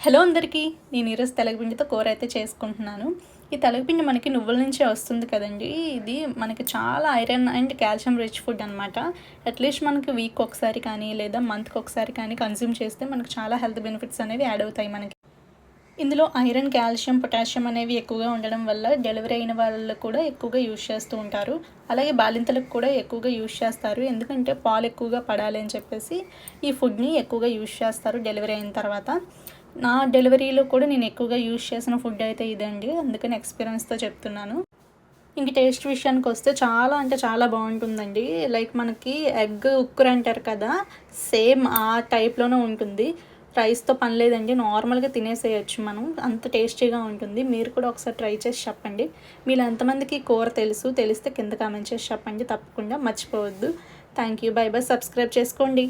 Hello అందరికీ నేను ఈరోజు తెలగపిండితో కూర అయితే చేసుకుంటున్నాను. ఈ తెలగపిండి మనకి నువ్వుల నుంచే వస్తుంది కదండి. ఇది మనకి చాలా iron and calcium rich food అనమాట అట్లీస్ట్ మనకి వీక్ ఒకసారి కానీ లేదా మంత్కి ఒకసారి కానీ కన్జ్యూమ్ చేస్తే మనకు చాలా హెల్త్ బెనిఫిట్స్ అనేవి యాడ్ అవుతాయి మనకి. ఇందులో ఐరన్ కాల్షియం పొటాషియం అనేవి ఎక్కువగా ఉండడం వల్ల డెలివరీ అయిన వాళ్ళు కూడా ఎక్కువగా యూజ్ చేస్తూ ఉంటారు. అలాగే బాలింతలకు కూడా ఎక్కువగా యూజ్ చేస్తారు. ఎందుకంటే పాలు ఎక్కువగా పడాలి అని చెప్పేసి ఈ ఫుడ్ని ఎక్కువగా యూజ్ చేస్తారు డెలివరీ అయిన తర్వాత. నా డెలివరీలో కూడా నేను ఎక్కువగా యూజ్ చేసిన ఫుడ్ అయితే ఇదండి. అందుకని ఎక్స్పీరియన్స్తో చెప్తున్నాను. ఇంక టేస్ట్ విషయానికి వస్తే చాలా అంటే చాలా బాగుంటుందండి. లైక్ మనకి ఎగ్ ఉక్కురు అంటారు కదా సేమ్ ఆ టైప్లోనే ఉంటుంది. రైస్తో పని లేదండి. నార్మల్గా తినేసేయచ్చు మనం. అంత టేస్టీగా ఉంటుంది. మీరు కూడా ఒకసారి ట్రై చేసి చెప్పండి. మీరు ఎంతమందికి కూర తెలుసు తెలిస్తే కింద కామెంట్ చేసి చెప్పండి. తప్పకుండా మర్చిపోవద్దు. Thank you bye bye. Subscribe చేసుకోండి.